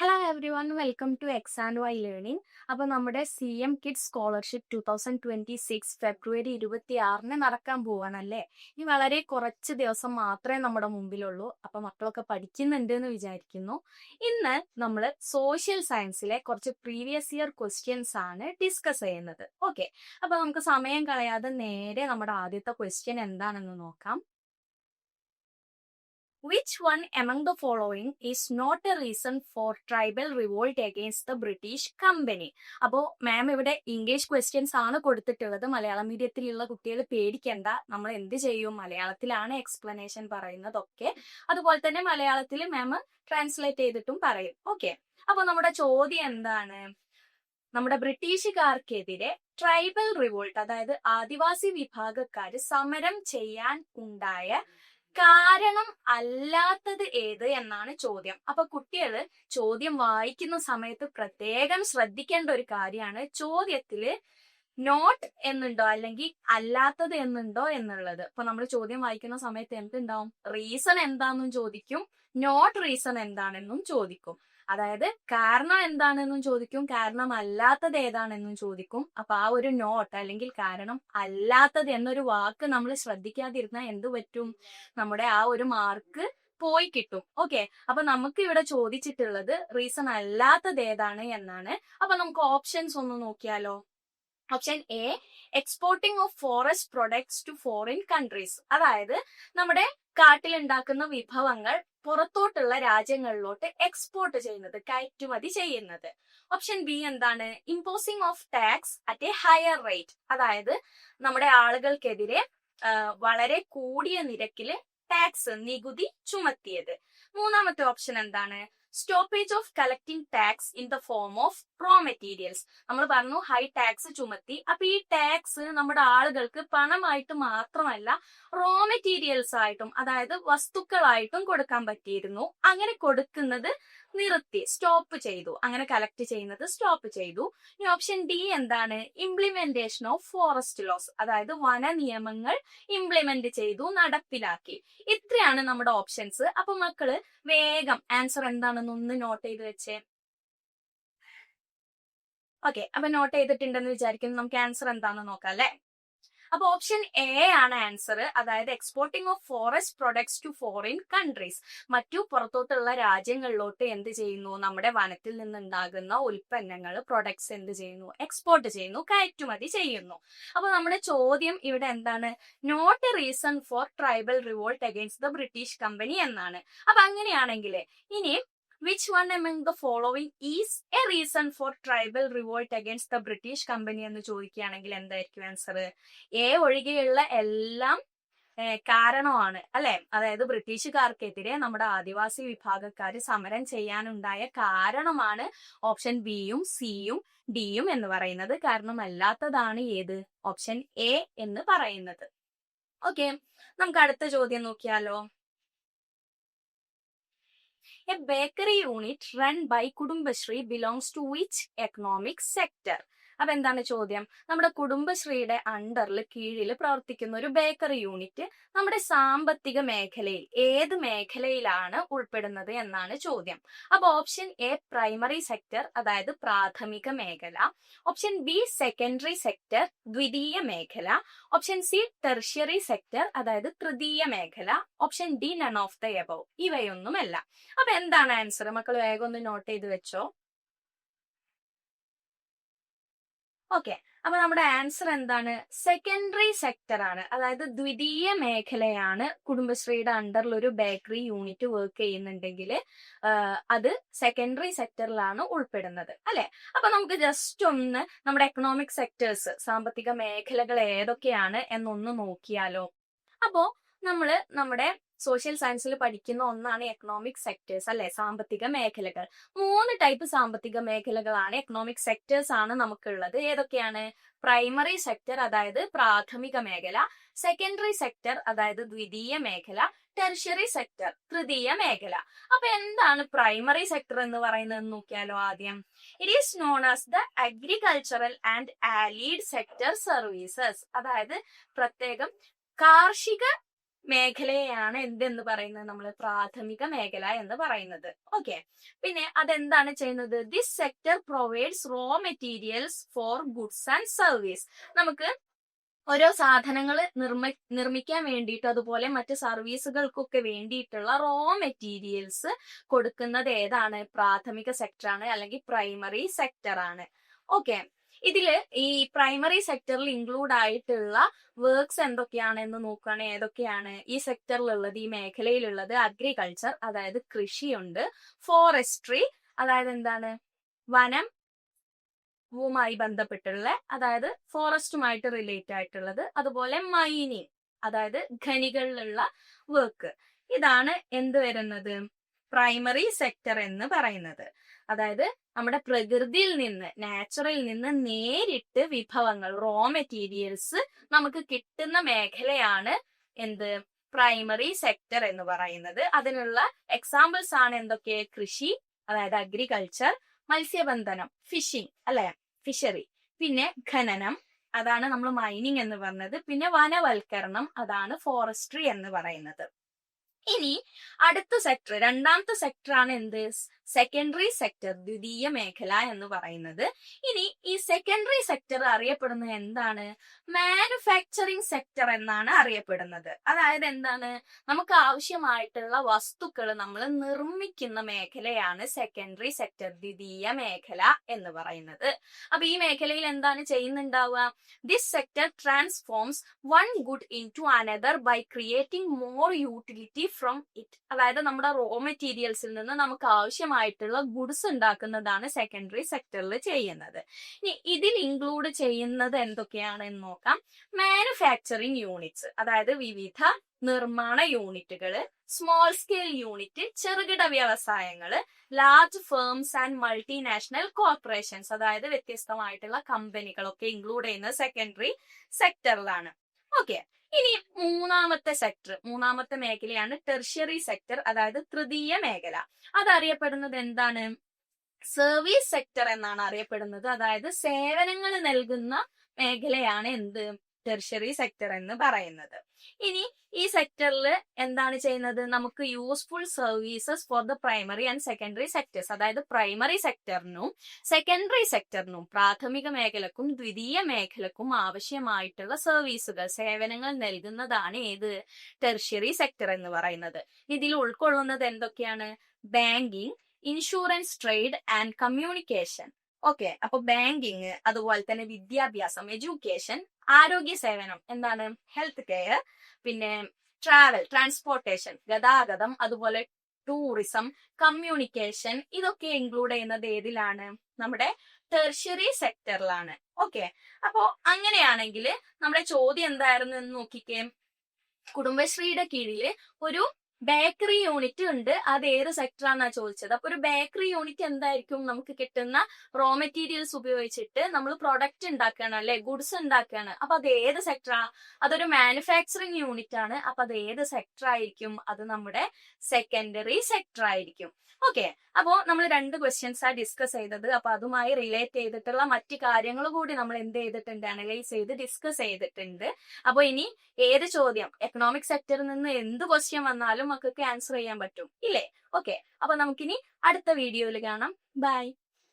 Hello everyone welcome to X and Y learning അപ്പോൾ നമ്മുടെ C M kids scholarship two thousand twenty six February ഇരുപത്തി ആറിന് നടക്കാൻ പോവാണല്ലേ? ഇനി വളരെ കുറച്ച് ദിവസം മാത്രമേ നമ്മുടെ മുമ്പിലുള്ളൂ. അപ്പോൾ മക്കളൊക്കെ പഠിക്കുന്നുണ്ട് എന്ന് വിചാരിക്കുന്നു. ഇന്ന് നമ്മൾ സോഷ്യൽ സയൻസിലെ കുറച്ച് പ്രീവിയസ് ഇയർ ക്വസ്റ്റ്യൻസ് ആണ് ഡിസ്കസ് ചെയ്യുന്നത്. ഓക്കെ അപ്പോൾ നമുക്ക് സമയം കളയാതെ നേരെ നമ്മുടെ ആദ്യത്തെ ക്വസ്റ്റ്യൻ എന്താണെന്ന് നോക്കാം. Which one among the following is not a reason for tribal revolt against the British Company? അപ്പോ മാം ഇവിടെ ഇംഗ്ലീഷ് ക്വസ്റ്റ്യൻസ് ആണ് കൊടുത്തിട്ടുള്ളത്. മലയാളം മീഡിയത്തിലുള്ള കുട്ടികൾ പേടിക്കണ്ട. നമ്മൾ എന്ത് ചെയ്യും? മലയാളത്തിലാണ് എക്സ്പ്ലനേഷൻ പറയുന്നതൊക്കെ. അതുപോലെ തന്നെ മലയാളത്തിൽ മാം ട്രാൻസ്ലേറ്റ് ചെയ്തിട്ടും പറയും. ഓക്കെ അപ്പൊ നമ്മുടെ ചോദ്യം എന്താണ്? നമ്മുടെ ബ്രിട്ടീഷുകാർക്കെതിരെ ട്രൈബൽ റിവോൾട്ട് അതായത് ആദിവാസി വിഭാഗക്കാർ സമരം ചെയ്യാൻ ഉണ്ടായ കാരണം അല്ലാത്തത് ഏത് എന്നാണ് ചോദ്യം. അപ്പൊ കുട്ടികൾ ചോദ്യം വായിക്കുന്ന സമയത്ത് പ്രത്യേകം ശ്രദ്ധിക്കേണ്ട ഒരു കാര്യമാണ് ചോദ്യത്തിൽ നോട്ട് എന്നുണ്ടോ അല്ലെങ്കിൽ അല്ലാത്തത് എന്നുണ്ടോ എന്നുള്ളത്. അപ്പൊ നമ്മൾ ചോദ്യം വായിക്കുന്ന സമയത്ത് എന്തുണ്ടാവും? റീസൺ എന്താണെന്നും ചോദിക്കും. നോട്ട് റീസൺ എന്താണെന്നും ചോദിക്കും. അതായത് കാരണം എന്താണെന്നും ചോദിക്കും കാരണം അല്ലാത്തത് ഏതാണെന്നും ചോദിക്കും. അപ്പൊ ആ ഒരു നോട്ട് അല്ലെങ്കിൽ കാരണം അല്ലാത്തത് എന്നൊരു വാക്ക് നമ്മൾ ശ്രദ്ധിക്കാതിരുന്നാൽ എന്ത് പറ്റും? നമ്മുടെ ആ ഒരു മാർക്ക് പോയി കിട്ടും. ഓക്കെ അപ്പൊ നമുക്ക് ഇവിടെ ചോദിച്ചിട്ടുള്ളത് റീസൺ അല്ലാത്തത് ഏതാണ് എന്നാണ്. അപ്പൊ നമുക്ക് ഓപ്ഷൻസ് ഒന്ന് നോക്കിയാലോ? Option A exporting of forest products to foreign countries അതായത് നമ്മുടെ കാട്ടിൽ ഉണ്ടാക്കുന്ന വിഭവങ്ങൾ പുറത്തോട്ടുള്ള രാജ്യങ്ങളിലോട്ട് എക്സ്പോർട്ട് ചെയ്യുന്നത് കയറ്റുമതി ചെയ്യുന്നത്. ഓപ്ഷൻ ബി എന്താണ്? Imposing of tax at a higher rate അതായത് നമ്മുടെ ആളുകൾക്കെതിരെ വളരെ കൂടിയ നിരക്കിൽ ടാക്സ് നികുതി ചുമത്തിയത്. മൂന്നാമത്തെ ഓപ്ഷൻ എന്താണ്? Stoppage of collecting tax in the form of raw materials നമ്മൾ പറഞ്ഞു ഹൈ ടാക്സ് ചുമത്തി. അപ്പൊ ഈ ടാക്സ് നമ്മുടെ ആളുകൾക്ക് പണമായിട്ട് മാത്രമല്ല റോ മെറ്റീരിയൽസ് ആയിട്ടും അതായത് വസ്തുക്കളായിട്ടും കൊടുക്കാൻ പറ്റിയിരുന്നു. അങ്ങനെ കൊടുക്കുന്നത് നിർത്തി സ്റ്റോപ്പ് ചെയ്തു. അങ്ങനെ കളക്ട് ചെയ്യുന്നത് സ്റ്റോപ്പ് ചെയ്തു. ഇനി ഓപ്ഷൻ ഡി എന്താണ്? ഇംപ്ലിമെന്റേഷൻ ഓഫ് ഫോറസ്റ്റ് ലോസ് അതായത് വന നിയമങ്ങൾ ഇംപ്ലിമെന്റ് ചെയ്തു നടപ്പിലാക്കി. ഇത്രയാണ് നമ്മുടെ ഓപ്ഷൻസ് അപ്പൊ മക്കൾ വേഗം ആൻസർ എന്താണെന്ന് ഒന്ന് നോട്ട് ചെയ്ത് വെച്ചേ. ഓക്കെ അപ്പൊ നോട്ട് ചെയ്തിട്ടുണ്ടെന്ന് വിചാരിക്കുന്നു. നമുക്ക് ആൻസർ എന്താണെന്ന് നോക്കാം അല്ലെ? അപ്പൊ ഓപ്ഷൻ എ ആണ് ആൻസർ അതായത് exporting of forest products to foreign countries മറ്റു പുറത്തോട്ടുള്ള രാജ്യങ്ങളിലോട്ട് എന്ത് ചെയ്യുന്നു? നമ്മുടെ വനത്തിൽ നിന്നുണ്ടാകുന്ന ഉൽപ്പന്നങ്ങൾ പ്രൊഡക്ട്സ് എന്ത് ചെയ്യുന്നു? എക്സ്പോർട്ട് ചെയ്യുന്നു കയറ്റുമതി ചെയ്യുന്നു. അപ്പൊ നമ്മുടെ ചോദ്യം ഇവിടെ എന്താണ്? Not a reason for tribal revolt against the British company എന്നാണ്. അപ്പൊ അങ്ങനെയാണെങ്കിൽ ഇനി which one among the following is a reason for tribal revolt against the British company എന്ന് ചോദിക്കുകയാണെങ്കിൽ എന്തായിരിക്കും ആൻസർ എ ഒഴികെയുള്ള എല്ലാം കാരണമാണ് അല്ലെ? അതായത് ബ്രിട്ടീഷുകാർക്കെതിരെ നമ്മുടെ ആദിവാസി വിഭാഗക്കാർ സമരം ചെയ്യാനുണ്ടായ കാരണമാണ് ഓപ്ഷൻ ബിയും സിയും ഡിയും എന്ന് പറയുന്നത്. കാരണം അല്ലാത്തതാണ് ഏത്? ഓപ്ഷൻ എ എന്ന് പറയുന്നത്. ഓക്കെ നമുക്ക് അടുത്ത ചോദ്യം നോക്കിയാലോ. A bakery unit run by Kudumbashree belongs to which economic sector? അപ്പൊ എന്താണ് ചോദ്യം? നമ്മുടെ കുടുംബശ്രീയുടെ അണ്ടറിൽ കീഴിൽ പ്രവർത്തിക്കുന്ന ഒരു ബേക്കറി യൂണിറ്റ് നമ്മുടെ സാമ്പത്തിക മേഖലയിൽ ഏത് മേഖലയിലാണ് ഉൾപ്പെടുന്നത് എന്നാണ് ചോദ്യം. അപ്പൊ ഓപ്ഷൻ എ പ്രൈമറി സെക്ടർ അതായത് പ്രാഥമിക മേഖല. ഓപ്ഷൻ ബി സെക്കൻഡറി സെക്ടർ ദ്വിതീയ മേഖല. ഓപ്ഷൻ സി ടെർഷ്യറി സെക്ടർ അതായത് തൃതീയ മേഖല. Option D none of the above ഇവയൊന്നുമല്ല. അപ്പൊ എന്താണ് ആൻസർ? മക്കൾ വേഗം ഒന്ന് നോട്ട് ചെയ്ത് വെച്ചോ. ഓക്കെ അപ്പൊ നമ്മുടെ ആൻസർ എന്താണ്? സെക്കൻഡറി സെക്ടർ ആണ്. അതായത് ദ്വിതീയ മേഖലയാണ് കുടുംബശ്രീയുടെ അണ്ടറിൽ ഒരു ബേക്കറി യൂണിറ്റ് വർക്ക് ചെയ്യുന്നുണ്ടെങ്കിൽ അത് സെക്കൻഡറി സെക്ടറിലാണ് ഉൾപ്പെടുന്നത്. അല്ലെ? അപ്പൊ നമുക്ക് ജസ്റ്റ് ഒന്ന് നമ്മുടെ എക്കണോമിക് സെക്ടേഴ്സ് സാമ്പത്തിക മേഖലകൾ ഏതൊക്കെയാണ് എന്നൊന്ന് നോക്കിയാലോ. അപ്പോ നമ്മൾ നമ്മുടെ സോഷ്യൽ സയൻസിൽ പഠിക്കുന്ന ഒന്നാണ് എക്കണോമിക് സെക്ടേഴ്സ് അല്ലെ? സാമ്പത്തിക മേഖലകൾ. മൂന്ന് ടൈപ്പ് സാമ്പത്തിക മേഖലകളാണ് എക്കണോമിക് സെക്ടേഴ്സ് ആണ് നമുക്കുള്ളത്. ഏതൊക്കെയാണ്? പ്രൈമറി സെക്ടർ അതായത് പ്രാഥമിക മേഖല സെക്കൻഡറി സെക്ടർ അതായത് ദ്വിതീയ മേഖല ടെർഷ്യറി സെക്ടർ തൃതീയ മേഖല. അപ്പൊ എന്താണ് പ്രൈമറി സെക്ടർ എന്ന് പറയുന്നത് നോക്കിയാലോ ആദ്യം? It is known as the agricultural and allied sector services അതായത് പ്രത്യേകം കാർഷിക മേഖലയെയാണ് എന്തെന്ന് പറയുന്നത്? നമ്മൾ പ്രാഥമിക മേഖല എന്ന് പറയുന്നത്. ഓക്കെ പിന്നെ അതെന്താണ് ചെയ്യുന്നത്? This sector provides raw materials for goods and service നമുക്ക് ഓരോ സാധനങ്ങൾ നിർമ്മ നിർമ്മിക്കാൻ വേണ്ടിയിട്ട് അതുപോലെ മറ്റ് സർവീസുകൾക്കൊക്കെ വേണ്ടിയിട്ടുള്ള റോ മെറ്റീരിയൽസ് കൊടുക്കുന്നത് ഏതാണ്? പ്രാഥമിക സെക്ടറാണ് അല്ലെങ്കിൽ പ്രൈമറി സെക്ടറാണ് ഓക്കെ ഇതിൽ ഈ പ്രൈമറി സെക്ടറിൽ ഇൻക്ലൂഡ് ആയിട്ടുള്ള വർക്ക്സ് എന്തൊക്കെയാണെന്ന് നോക്കുകയാണെങ്കിൽ ഏതൊക്കെയാണ് ഈ സെക്ടറിലുള്ളത് ഈ മേഖലയിലുള്ളത്? അഗ്രികൾച്ചർ അതായത് കൃഷിയുണ്ട്. ഫോറസ്ട്രി അതായത് എന്താണ്? വനം വുമായി ബന്ധപ്പെട്ടുള്ള അതായത് ഫോറസ്റ്റുമായിട്ട് റിലേറ്റ് ആയിട്ടുള്ളത്. അതുപോലെ മൈനിങ് അതായത് ഖനികളിലുള്ള വർക്ക് ഇതാണ് എന്ത് വരുന്നത്? പ്രൈമറി സെക്ടർ എന്ന് പറയുന്നത്. അതായത് നമ്മുടെ പ്രകൃതിയിൽ നിന്ന് നാച്ചുറലിൽ നിന്ന് നേരിട്ട് വിഭവങ്ങൾ റോ മെറ്റീരിയൽസ് നമുക്ക് കിട്ടുന്ന മേഖലയാണ് എന്ത്? പ്രൈമറി സെക്ടർ എന്ന് പറയുന്നത്. അതിനുള്ള എക്സാമ്പിൾസ് ആണ് എന്തൊക്കെ? കൃഷി അതായത് അഗ്രികൾച്ചർ മത്സ്യബന്ധനം ഫിഷിംഗ് അല്ലെ? ഫിഷറി പിന്നെ ഖനനം അതാണ് നമ്മൾ മൈനിങ് എന്ന് പറഞ്ഞത്. പിന്നെ വനവൽക്കരണം അതാണ് ഫോറസ്ട്രി എന്ന് പറയുന്നത്. ഇനി അടുത്ത സെക്ടർ രണ്ടാമത്തെ സെക്ടർ ആണ് എന്ത്? സെക്കൻഡറി സെക്ടർ ദ്വിതീയ മേഖല എന്ന് പറയുന്നത്. ഇനി ഈ സെക്കൻഡറി സെക്ടർ അറിയപ്പെടുന്നത് എന്താണ്? മാനുഫാക്ചറിങ് സെക്ടർ എന്നാണ് അറിയപ്പെടുന്നത്. അതായത് എന്താണ്? നമുക്ക് ആവശ്യമായിട്ടുള്ള വസ്തുക്കൾ നമ്മൾ നിർമ്മിക്കുന്ന മേഖലയാണ് സെക്കൻഡറി സെക്ടർ ദ്വിതീയ മേഖല എന്ന് പറയുന്നത്. അപ്പൊ ഈ മേഖലയിൽ എന്താണ് ചെയ്യുന്നുണ്ടാവുക? This sector transforms one good into another by creating more utility from it അതായത് നമ്മുടെ റോ മെറ്റീരിയൽസിൽ നിന്ന് നമുക്ക് ആവശ്യമായിട്ടുള്ള ഗുഡ്സ് ഉണ്ടാക്കുന്നതാണ് സെക്കൻഡറി സെക്ടറിൽ ചെയ്യുന്നത്. ഇനി ഇതിൽ ഇൻക്ലൂഡ് ചെയ്യുന്നത് എന്തൊക്കെയാണ് എന്ന് നോക്കാം. മാനുഫാക്ചറിങ് യൂണിറ്റ്സ് അതായത് വിവിധ നിർമ്മാണ യൂണിറ്റുകൾ സ്മോൾ സ്കെയിൽ യൂണിറ്റ് ചെറുകിട വ്യവസായങ്ങൾ large firms and multinational corporations അതായത് വ്യത്യസ്തമായിട്ടുള്ള കമ്പനികളൊക്കെ ഇൻക്ലൂഡ് ചെയ്യുന്ന സെക്കൻഡറി സെക്ടറിലാണ് ഓക്കെ മൂന്നാമത്തെ സെക്ടർ മൂന്നാമത്തെ മേഖലയാണ് ടെർഷ്യറി സെക്ടർ അതായത് തൃതീയ മേഖല. അതറിയപ്പെടുന്നത് എന്താണ്? സർവീസ് സെക്ടർ എന്നാണ് അറിയപ്പെടുന്നത്. അതായത് സേവനങ്ങൾ നൽകുന്ന മേഖലയാണ് എന്ത്? ടെർഷ്യറി സെക്ടർ എന്ന് പറയുന്നത്. ഇനി ഈ സെക്ടറിൽ എന്താണ് ചെയ്യുന്നത്? നമുക്ക് useful services for the primary and secondary sectors അതായത് പ്രൈമറി സെക്ടറിനും സെക്കൻഡറി സെക്ടറിനും പ്രാഥമിക മേഖലക്കും ദ്വിതീയ മേഖലക്കും ആവശ്യമായിട്ടുള്ള സർവീസുകൾ സേവനങ്ങൾ നൽകുന്നതാണ് ഏത്? ടെർഷ്യറി സെക്ടർ എന്ന് പറയുന്നത്. ഇതിൽ ഉൾക്കൊള്ളുന്നത് എന്തൊക്കെയാണ്? Banking insurance trade and communication okay അപ്പൊ ബാങ്കിങ് അതുപോലെ തന്നെ വിദ്യാഭ്യാസം എഡ്യൂക്കേഷൻ ആരോഗ്യ സേവനം എന്താണ്? ഹെൽത്ത് കെയർ പിന്നെ ട്രാവൽ ട്രാൻസ്പോർട്ടേഷൻ ഗതാഗതം അതുപോലെ ടൂറിസം കമ്മ്യൂണിക്കേഷൻ ഇതൊക്കെ ഇൻക്ലൂഡ് ചെയ്യുന്നത് ഏതിലാണ്? നമ്മുടെ ടെർഷ്യറി സെക്ടറിലാണ് ഓക്കെ അപ്പോ അങ്ങനെയാണെങ്കിൽ നമ്മുടെ ചോദ്യം എന്തായിരുന്നു എന്ന് നോക്കിക്കേ. കുടുംബശ്രീയുടെ കീഴിൽ ഒരു ബേക്കറി യൂണിറ്റ് ഉണ്ട്. അത് ഏത് സെക്ടറാന്നാ ചോദിച്ചത്. അപ്പൊ ഒരു ബേക്കറി യൂണിറ്റ് എന്തായിരിക്കും? നമുക്ക് കിട്ടുന്ന റോ മെറ്റീരിയൽസ് ഉപയോഗിച്ചിട്ട് നമ്മൾ പ്രൊഡക്റ്റ് ഉണ്ടാക്കുകയാണ് അല്ലെ? ഗുഡ്സ് ഉണ്ടാക്കുകയാണ്. അപ്പൊ അത് ഏത് സെക്ടറാ അതൊരു മാനുഫാക്ചറിങ് യൂണിറ്റ് ആണ്. അപ്പൊ അത് ഏത് സെക്ടർ ആയിരിക്കും? അത് നമ്മുടെ സെക്കൻഡറി സെക്ടർ ആയിരിക്കും. ഓക്കെ അപ്പോ നമ്മൾ രണ്ട് ക്വസ്റ്റ്യൻസ് ആ ഡിസ്കസ് ചെയ്തത്. അപ്പൊ അതുമായി റിലേറ്റ് ചെയ്തിട്ടുള്ള മറ്റു കാര്യങ്ങൾ കൂടി നമ്മൾ എന്ത് ചെയ്തിട്ടുണ്ട്? അനലൈസ് ചെയ്ത് ഡിസ്കസ് ചെയ്തിട്ടുണ്ട്. അപ്പൊ ഇനി ഏത് ചോദ്യം? എക്കണോമിക് സെക്ടറിൽ നിന്ന് എന്ത് ക്വസ്റ്റ്യൻ വന്നാലും മക്കൾക്ക് ആൻസർ ചെയ്യാൻ പറ്റും. ഇല്ലേ? ഓക്കെ അപ്പൊ നമുക്കിനി അടുത്ത വീഡിയോയിൽ കാണാം. ബൈ